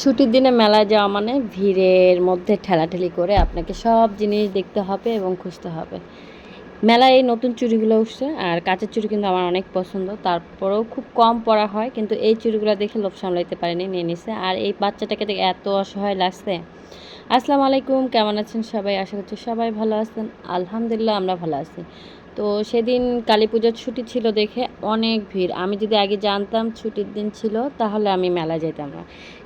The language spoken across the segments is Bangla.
ছুটির দিনে মেলায় যাওয়া মানে ভিড়ের মধ্যে ঠেলাঠেলি করে আপনাকে সব জিনিস দেখতে হবে এবং খুঁজতে হবে। মেলায় এই নতুন চুড়িগুলো উঠছে আর কাঁচের চুড়ি কিন্তু আমার অনেক পছন্দ। তারপরেও খুব কম পরা হয় কিন্তু এই চুড়িগুলো দেখে লোভ সামলাইতে পারিনি, নিয়ে নিছে। আর এই বাচ্চাটাকে দেখে এত অসহায় লাগছে। আসসালামু আলাইকুম, কেমন আছেন সবাই? আশা করছি সবাই ভালো আছেন। আলহামদুলিল্লাহ, আমরা ভালো আছি। তো সেদিন কালী পুজোর ছুটি ছিল দেখে অনেক ভিড়। আমি যদি আগে জানতাম ছুটির দিন ছিল, তাহলে আমি মেলা যেতাম না।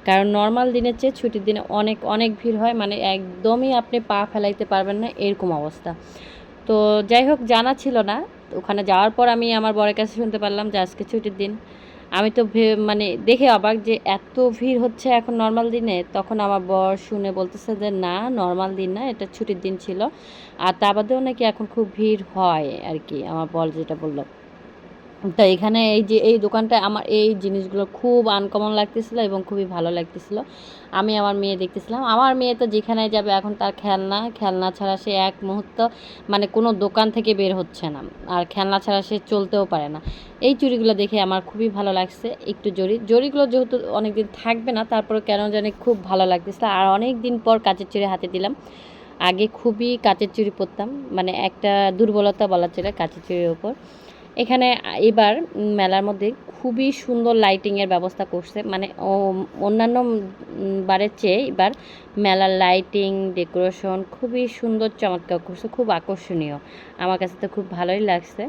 কারণ নর্মাল দিনের চেয়ে ছুটির দিনে অনেক অনেক ভিড় হয় মানে একদমই আপনি পা ফেলাইতে পারবেন না, এরকম অবস্থা। তো যাই হোক, জানা ছিল না। ওখানে যাওয়ার পর আমি আমার বরের কাছে শুনতে পারলাম যে আজকে ছুটির দিন। আমি তো মানে দেখে অবাক যে এত ভিড় হচ্ছে এখন নর্মাল দিনে। তখন আমার বর শুনে বলতেছে যে, না নর্মাল দিন না, এটা ছুটির দিন ছিল। আর তা বাদেও নাকি এখন খুব ভিড় হয় আর কি, আমার বর যেটা বলল। তো এখানে এই যে, এই দোকানটা আমার, এই জিনিসগুলো খুব আনকমন লাগতেছিল এবং খুবই ভালো লাগতেছিল। আমি আমার মেয়ে দেখতেছিলাম। আমার মেয়ে তো যেখানে যাবে এখন তার খেলনা খেলনা ছাড়া সে এক মুহূর্ত মানে কোনো দোকান থেকে বের হচ্ছে না। আর খেলনা ছাড়া সে চলতেও পারে না। এই চুড়িগুলো দেখে আমার খুবই ভালো লাগছে একটু জরি। জরিগুলো যেহেতু অনেকদিন থাকবে না তারপরে কেন জানি খুব ভালো লাগতেছিল। আর অনেক দিন পর কাচের চুড়ি হাতে দিলাম। আগে খুবই কাচের চুড়ি পরতাম। মানে একটা দুর্বলতা বলা চলে কাচের চুড়ির ওপর। এখানে এবার মেলার মধ্যে খুবই সুন্দর লাইটিংয়ের ব্যবস্থা করছে। মানে অন্যান্য বারের চেয়ে এবার মেলার লাইটিং ডেকোরেশন খুবই সুন্দর, চমৎকার করছে, খুব আকর্ষণীয়। আমার কাছে তো খুব ভালোই লাগছে।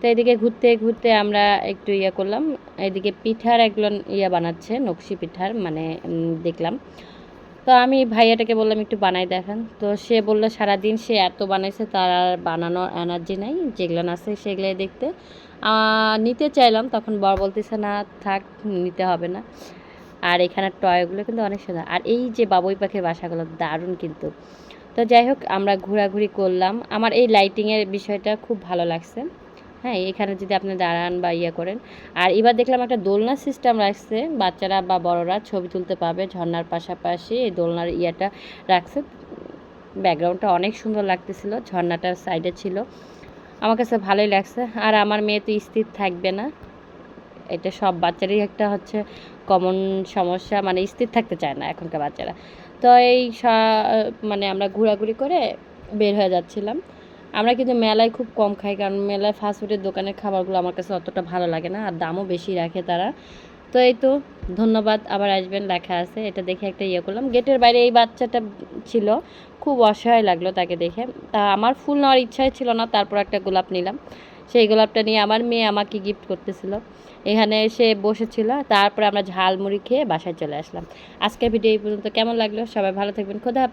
তো এদিকে ঘুরতে ঘুরতে আমরা একটু ইয়ে করলাম। এদিকে পিঠার একজন ইয়ে বানাচ্ছে, নকশি পিঠার মানে দেখলাম। তো আমি ভাইয়াটাকে বললাম, একটু বানাই দেখান। তো সে বলল, সারাদিন সে এত বানাইছে, তার আর বানানোর এনার্জি নাই, যেগুলো আছে সেগুলো দেখতে। নিতে চাইলাম, তখন বর বলতেছে, না, থাক, নিতে হবে না। আর এখানে টয়গুলো কিন্তু অনেক সুন্দর। আর এই যে বাবুই পাখির বাসাগুলো, দারুণ কিন্তু। তো যাই হোক, আমরা ঘোরাঘুরি করলাম। আমার এই লাইটিংয়ের বিষয়টা খুব ভালো লাগছে। হ্যাঁ এখানে যদি আপনি দাঁড়ান বা ইয়ে করেন। আর এবার দেখলাম একটা দোলনা সিস্টেম রাখছে। বাচ্চারা বা বড়রা ছবি তুলতে পারবে ঝর্নার পাশাপাশি এই দোলনার ইয়েটা রাখছে। ব্যাকগ্রাউন্ডটা অনেক সুন্দর লাগতেছিল, ঝর্ণাটার সাইডে ছিল। আমার কাছে ভালোই লাগছে। আর আমার মেয়ে তো স্থির থাকবে না। এটা সব বাচ্চারই একটা হচ্ছে কমন সমস্যা মানে স্থির থাকতে চায় না এখনকার বাচ্চারা। তো এই মানে আমরা ঘোরাঘুরি করে বের হয়ে যাচ্ছিলাম। আমরা কিন্তু মেলায় খুব কম খাই, কারণ মেলায় ফাস্টফুডের দোকানের খাবারগুলো আমার কাছে অতটা ভালো লাগে না, আর দামও বেশি রাখে তারা। তো এই তো, ধন্যবাদ, আবার আসবেন লেখা আছে। এটা দেখে একটা ইয়ে করলাম। গেটের বাইরে এই বাচ্চাটা ছিল, খুব অসহায় লাগল তাকে দেখে। তা আমার ফুল নেওয়ার ইচ্ছাই ছিল না, তারপর একটা গোলাপ নিলাম। সেই গোলাপটা নিয়ে আমার মেয়ে আমাকে গিফট করতেছিল। এখানে এসে বসেছিল, তারপরে আমরা ঝালমুড়ি খেয়ে বাসায় চলে আসলাম। আজকের ভিডিও এই পর্যন্ত। কেমন লাগল? সবাই ভালো থাকবেন। খোদা।